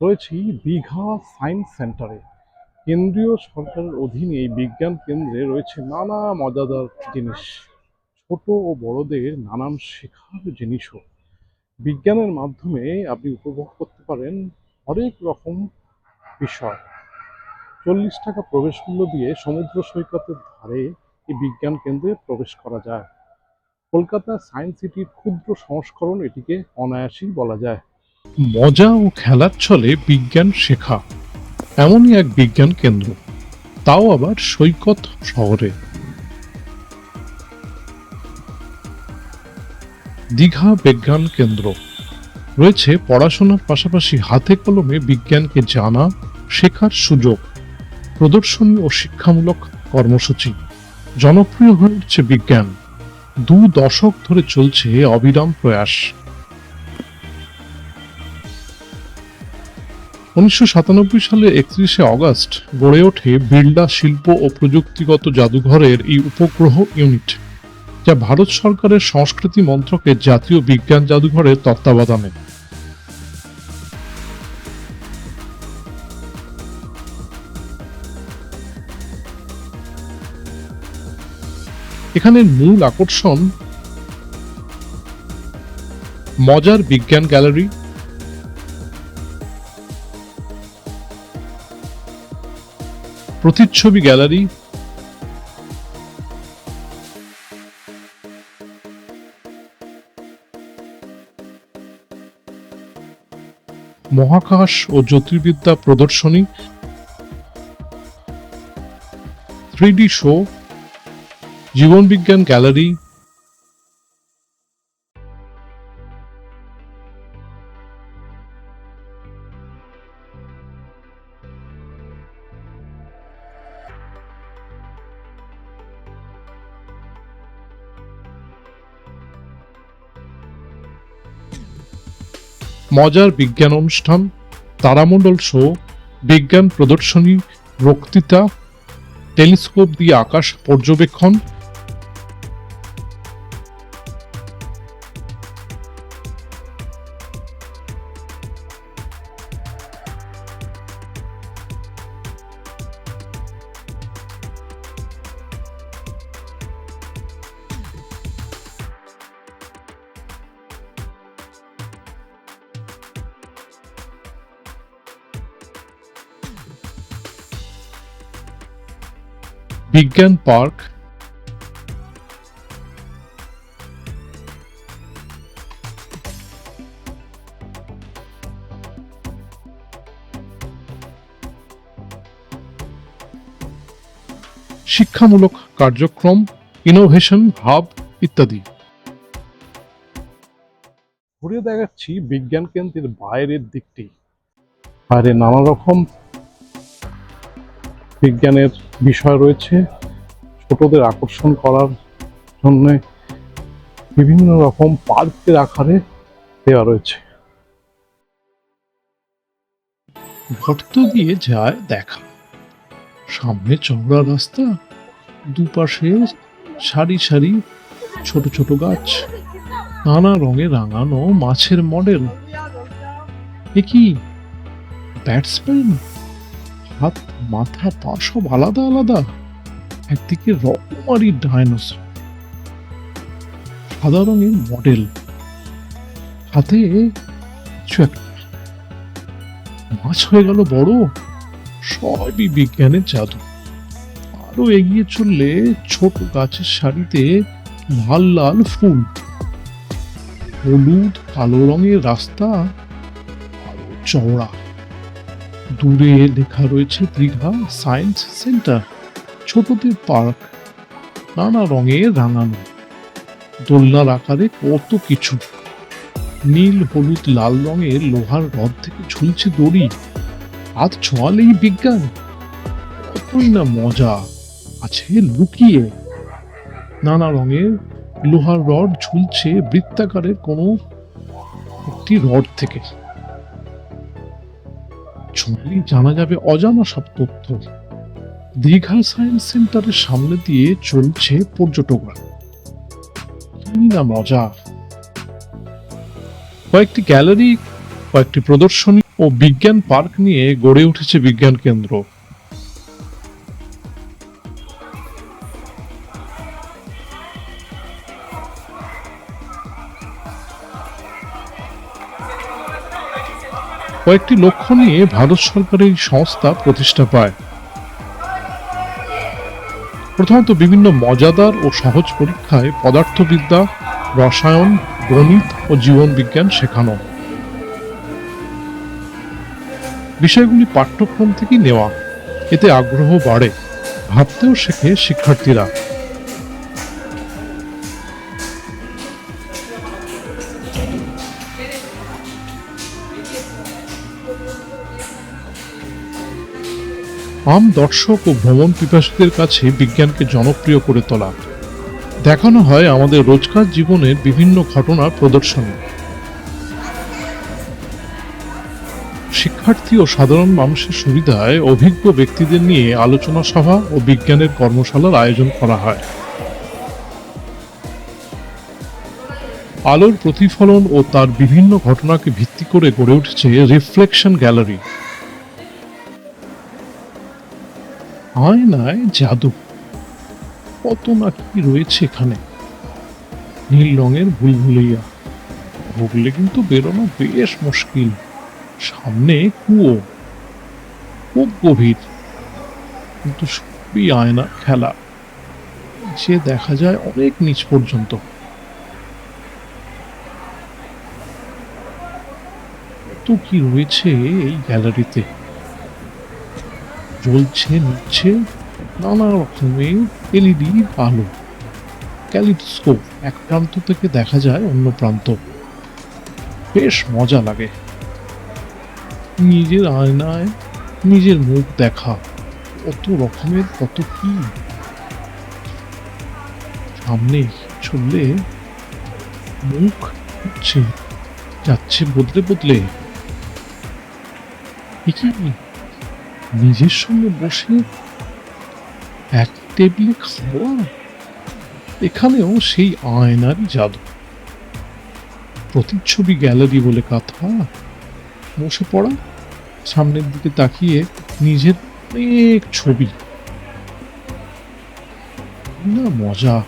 রয়েছি দীঘা সায়েন্স সেন্টারে। কেন্দ্রীয় সরকারের অধীনে এই বিজ্ঞান কেন্দ্রে রয়েছে নানা মজাদার জিনিস। ছোট ও বড়দের নানান শেখার জিনিসও। বিজ্ঞানের মাধ্যমে আপনি উপভোগ করতে পারেন হরেক রকম বিষয়। চল্লিশ টাকা প্রবেশ মূল্য দিয়ে সমুদ্র সৈকতের ধারে এই বিজ্ঞান কেন্দ্রে প্রবেশ করা যায়। কলকাতা সায়েন্স সিটির ক্ষুদ্র সংস্করণ এটিকে অনায়াসেই বলা যায়। মজা ও খেলার ছলে বিজ্ঞান শেখা। এমনই এক বিজ্ঞান কেন্দ্র। তাও আবার সৈকত শহরে। দীঘা বিজ্ঞান কেন্দ্র। রয়েছে পড়াশোনার পাশাপাশি হাতে কলমে বিজ্ঞানকে জানা, শেখার সুযোগ, প্রদর্শনী ও শিক্ষামূলক কর্মসূচি। জনপ্রিয় হয়ে উঠছে বিজ্ঞান। দু দশক ধরে চলছে অবিরাম প্রয়াস। উনিশশো সাতানব্বই সালে একত্রিশে অগস্ট গড়ে ওঠে বিড়লা শিল্প ও প্রযুক্তিগত জাদুঘরের এই উপগ্রহ ইউনিট, যা ভারত সরকারের সংস্কৃতি মন্ত্রকের জাতীয় বিজ্ঞান জাদুঘরের তত্ত্বাবধানে। এখানের মূল আকর্ষণ মজার বিজ্ঞান গ্যালারি প্রতিচ্ছবি গ্যালারি। মহাকাশ ও জ্যোতির্বিদ্যা প্রদর্শনী। Three show. জীবনবিজ্ঞান গ্যালারি। মজার বিজ্ঞান অনুষ্ঠান তারামণ্ডল শো বিজ্ঞান প্রদর্শনী বক্তৃতা টেলিস্কোপ দিয়ে আকাশ পর্যবেক্ষণ বিজ্ঞান পার্ক। শিক্ষামূলক কার্যক্রম ইনোভেশন হাব ইত্যাদি। ঘুরে দেখাচ্ছি বিজ্ঞান কেন্দ্রের বাইরের দিকটি। বাইরে নানা রকম বিজ্ঞানের বিষয় রয়েছে। ছোটদের আকর্ষণ করার জন্য বিভিন্ন রকম পার্কের আকারে দেওয়া রয়েছে। গর্ত দিয়ে যায় দেখা। সামনে চওড়া রাস্তা, দুপাশে সারি সারি ছোট ছোট গাছ, নানা রঙে রাঙানো মাছের মডেল। এ কি ব্যাটসম্যান? হাত মাথা পা সব আলাদা আলাদা। একদিকে রকমারি ডাইনোসর সাদা রঙের মডেল হাতে কিছু একটা মাছ হয়ে গেল বড়। সবই বিজ্ঞানের জাদু। আরও এগিয়ে চললে ছোট গাছের সারিতে লাল লাল ফুল। হলুদ কালো রঙের রাস্তা। আরও চওড়া। দূরে লেখা রয়েছে দীঘা সায়েন্স সেন্টার, ছোটদের পার্ক, নানা রঙে রাঙানো। দোলনার আকারে কত কিছু। নীল, হলুদ, লাল রঙের লোহার রড থেকে ঝুলছে দড়ি। হাত ছোঁয়ালেই বিজ্ঞান। কতই না মজা আছে লুকিয়ে। নানা রঙের লোহার রড ঝুলছে বৃত্তাকারের কোনো একটি রড থেকে। ছুঁলেই জানা যাবে অজানা সব তথ্য। দীঘা সায়েন্স সেন্টারের সামনে দিয়ে চলছে পর্যটকরা। মজা। কয়েকটি গ্যালারি, কয়েকটি প্রদর্শনী ও বিজ্ঞান পার্ক নিয়ে গড়ে উঠেছে বিজ্ঞান কেন্দ্র। কয়েকটি লক্ষ্য নিয়ে ভারত সরকারের এই সংস্থা প্রতিষ্ঠা পায়। প্রথমত বিভিন্ন মজাদার ও সহজ পরীক্ষায় পদার্থবিদ্যা, রসায়ন, গণিত ও জীবন বিজ্ঞান শেখানো। বিষয়গুলি পাঠ্যক্রম থেকেই নেওয়া। এতে আগ্রহ বাড়ে, ভাবতেও শেখে শিক্ষার্থীরা। আম দর্শক ও ভ্রমণ পিপাসীদের কাছে বিজ্ঞানকে জনপ্রিয় করে তোলা। দেখানো হয় আমাদের রোজকার জীবনের বিভিন্ন ঘটনার প্রদর্শনী। শিক্ষার্থী ও সাধারণ মানুষের সুবিধায় অভিজ্ঞ ব্যক্তিদের নিয়ে আলোচনা সভা ও বিজ্ঞানের কর্মশালার আয়োজন করা হয়। আলোর প্রতিফলন ও তার বিভিন্ন ঘটনাকে ভিত্তি করে গড়ে উঠেছে রিফ্লেকশন গ্যালারি। আয়নায় জাদু কত না কি রয়েছে এখানে। নীল রঙের ভুলভুলাইয়া ভুগলে কিন্তু বেরোনো বেশ মুশকিল। সামনে কুয়ো। খুব গভীর। কিন্তু সবই আয়না, খেলা। যে দেখা যায় অনেক নিচ পর্যন্ত। কি রয়েছে এই গ্যালারিতে? জ্বলছে নিচ্ছে নানা রকমের এলইডি, আলো ক্যালিস্কোপ এক প্রান্ত থেকে দেখা যায় অন্য প্রান্ত। বেশ মজা লাগে। নিজের আয়নায় নিজের মুখ দেখা। কত রকমের, কত কি। সামনে চললে মুখ হচ্ছে যাচ্ছে বদলে বদলে। কি? নিজের সঙ্গে বসে এক টেবিলে খাওয়া এখানেও সেই আয়নারই জাদু। প্রতিচ্ছবি গ্যালারি বলে কথা। বসে পড়া। সামনের দিকে তাকিয়ে নিজের অনেক ছবি। না, মজা।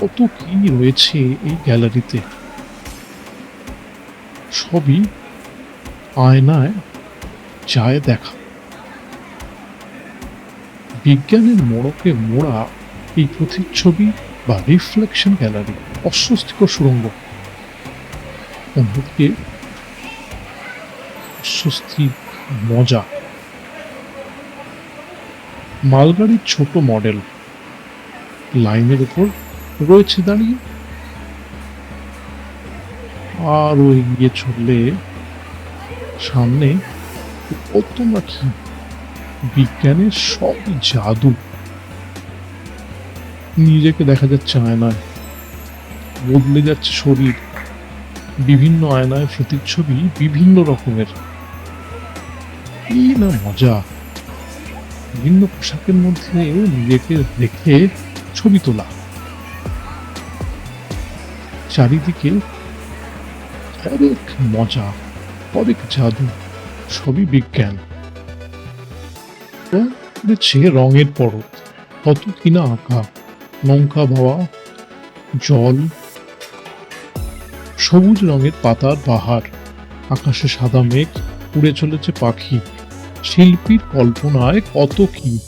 কত কি রয়েছে এই গ্যালারিতে সবই আয়নায় যায় দেখা। বিজ্ঞানের মোড়কে মোড়া এই প্রতিচ্ছবি বা রিফ্লেকশন গ্যালারি, অস্বস্তিকর সুরঙ্গ অন্যদিকে অস্বস্তি মজা। মালগাড়ির ছোট মডেল। লাইনের উপর রয়েছে দাঁড়িয়ে। আরও এগিয়ে চললে সামনে কত না বিজ্ঞানের সব জাদু। নিজেকে দেখা যাচ্ছে আয়নায়। বদলে যাচ্ছে শরীর। বিভিন্ন আয়নায় প্রতিচ্ছবি বিভিন্ন রকমের। কি না মজা। বিভিন্ন পোশাকের মধ্যে নিজেকে দেখে ছবি তোলা। চারিদিকে অনেক মজা, অনেক জাদু, সবই বিজ্ঞান। দিচ্ছে রঙের পরত, কত কিনা আঁকা নৌকা বাওয়া জল, সবুজ রঙের পাতার বাহার, আকাশে সাদা মেঘ, উড়ে চলেছে পাখি, শিল্পীর কল্পনায় কত কি,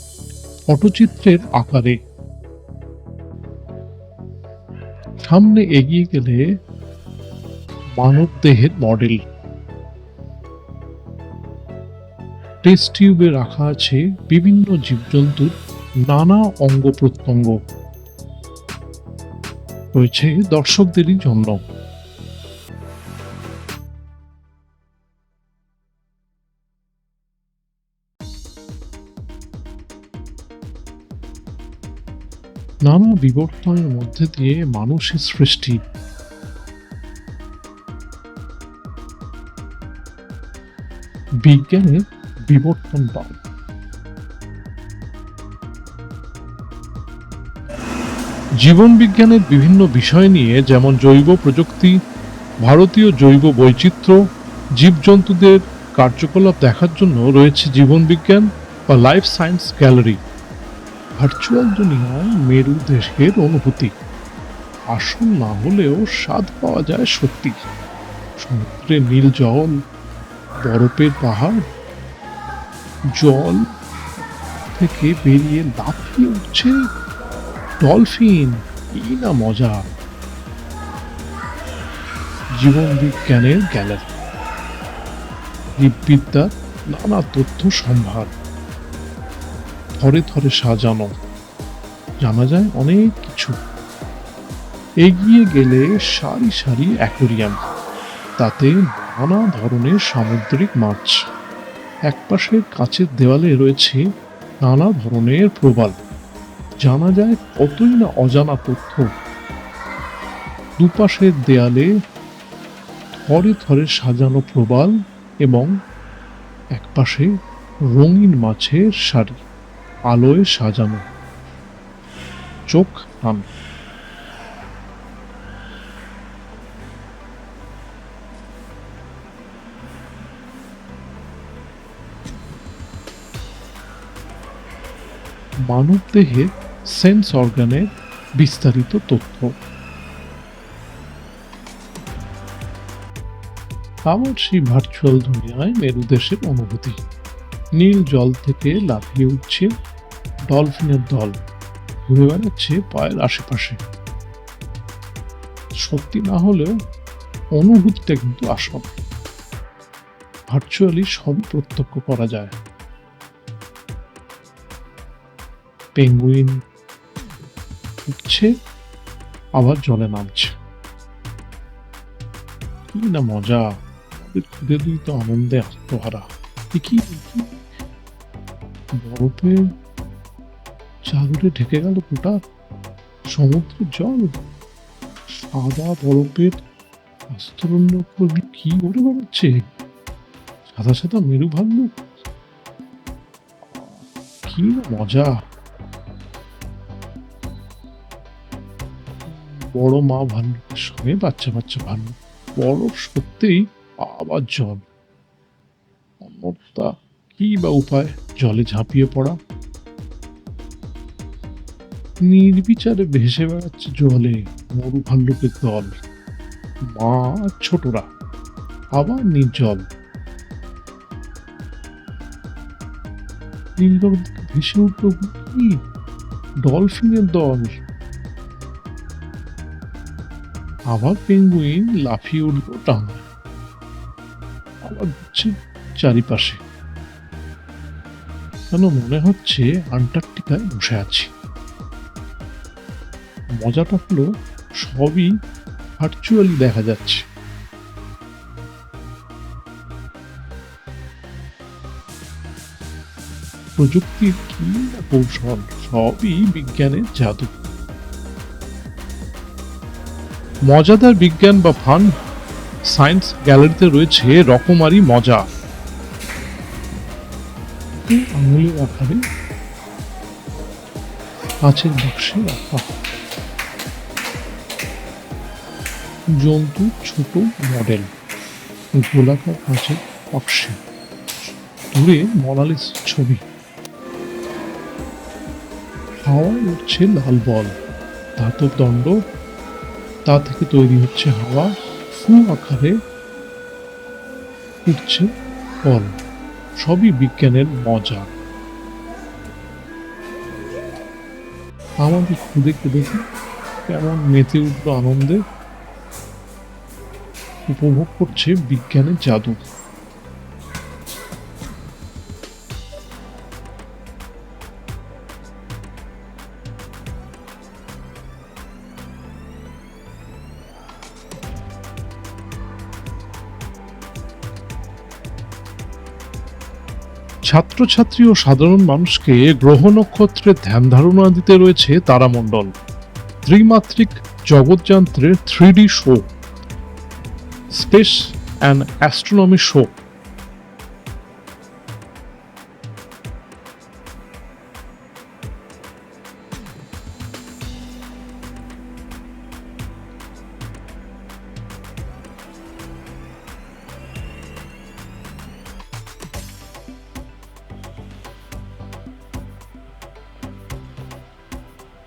পটচিত্রের আকারে। সামনে এগিয়ে গেলে মানব দেহের মডেল। টেস্ট টিউবে রাখা আছে বিভিন্ন জীবজন্তুর নানা অঙ্গ প্রত্যঙ্গ। রয়েছে দর্শকদেরই জন্য। নানা বিবর্তনের মধ্যে দিয়ে মানুষের সৃষ্টি। বিজ্ঞানের বিবর্তন পাও জীবন বিজ্ঞানের বিভিন্ন বিষয় নিয়ে যেমন জৈব প্রযুক্তি, ভারতীয় জৈব বৈচিত্র্য, জীবজন্তুদের কার্যকলাপ দেখার জন্য রয়েছে জীবন বিজ্ঞান বা লাইফ সায়েন্স গ্যালারি। ভার্চুয়াল দুনিয়ায় মেরু দেশের অনুভূতি। আসল না হলেও স্বাদ পাওয়া যায় সত্যি। সমুদ্রে নীল জল, বরফের পাহাড় জল থেকে বেরিয়ে লাফিয়ে উঠছে ডলফিন। কি না মজা। জীবন বিজ্ঞানের গ্যালারি। জীববিদ্যার নানা তথ্য সম্ভার। থরে থরে সাজানো। জানা যায় অনেক কিছু। এগিয়ে গেলে সারি সারি অ্যাকোরিয়াম। তাতে নানা ধরনের সামুদ্রিক মাছ। একপাশে কাঁচের দেওয়ালে রয়েছে নানা ধরনের প্রবাল। জানা যায় কতই না অজানা তথ্য। দুপাশের দেয়ালে থরে থরে সাজানো প্রবাল এবং একপাশে রঙিন মাছের শাড়ি, আলোয় সাজানো। চোখ টান মানব দেহের সেন্স অর্গানের বিস্তারিত তথ্য। আবার সেই ভার্চুয়াল দুনিয়ায় মেরুদেশের অনুভূতি। নীল জল থেকে লাফিয়ে উঠছে ডলফিনের দল। ঘুরে বেড়াচ্ছে পায়ের আশেপাশে। সত্যি না হলেও অনুভূতিটা কিন্তু আসল। ভার্চুয়ালি সবই প্রত্যক্ষ করা যায়। পেঙ্গুইন উঠছে, আবার জলে নামছে। কি না মজা খুদে দুই তো আনন্দে আত্মহারা। কি বরফে চাদরে ঢেকে গেল গোটা সমুদ্রের জল। সাদা বরফের দিয়ে কি করে বেড়াচ্ছে সাদা সাদা মেরু ভাল্লুক কি মজা। বড় মা ভাল্লুকের সঙ্গে বাচ্চা বাচ্চা ভাল্লুক বরফ সত্যিই আবার জল। অন্যতা কি বা উপায়, জলে ঝাঁপিয়ে পড়া। নির্বিচারে ভেসে বেড়াচ্ছে জলে মরু ভাল্লুকের দল। মা ছোটরা আবার নির্জল। নীল জল ভেসে উঠল কি ডলফিনের দল আবার পেঙ্গুইন লাফিয়ে উঠল টাঙা আবার হচ্ছে চারিপাশে। কেন মনে হচ্ছে আন্টার্কটিকায় বসে আছি? মজাটা হলো সবই ভার্চুয়ালি দেখা যাচ্ছে। প্রযুক্তির কি কৌশল? সবই বিজ্ঞানের জাদু। মজাদার বিজ্ঞান বা ফান সায়েন্স গ্যালারিতে রয়েছে রকমারি মজা। আঙুলের আকারে রাখা জন্তু, ছোট মডেল, গোলাকার কাঁচের বাক্সে। দূরে মনালিস ছবি। হাওয়ায় উঠছে লাল বল, ধাতব দণ্ড তা থেকে তৈরি হচ্ছে হাওয়া ফু আকারে উঠছে ফল। সবই বিজ্ঞানের মজা। আমাদের খুদে খুদে কেমন মেতে উঠল আনন্দে। উপভোগ করছে বিজ্ঞানের জাদু। ছাত্রছাত্রী ও সাধারণ মানুষকে গ্রহ নক্ষত্রের ধ্যান ধারণা দিতে রয়েছে তারামণ্ডল ত্রিমাত্রিক জগৎযন্ত্রের three show, space and astronomy show.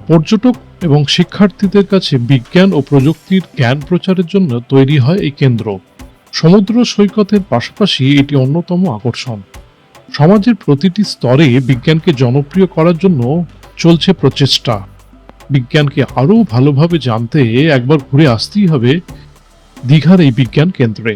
পর্যটক এবং শিক্ষার্থীদের কাছে বিজ্ঞান ও প্রযুক্তির জ্ঞান প্রচারের জন্য তৈরি হয় এই কেন্দ্র। সমুদ্র সৈকতের পাশাপাশি এটি অন্যতম আকর্ষণ। সমাজের প্রতিটি স্তরে বিজ্ঞানকে জনপ্রিয় করার জন্য চলছে প্রচেষ্টা। বিজ্ঞানকে আরও ভালোভাবে জানতে একবার ঘুরে আসতেই হবে দীঘার এই বিজ্ঞান কেন্দ্রে।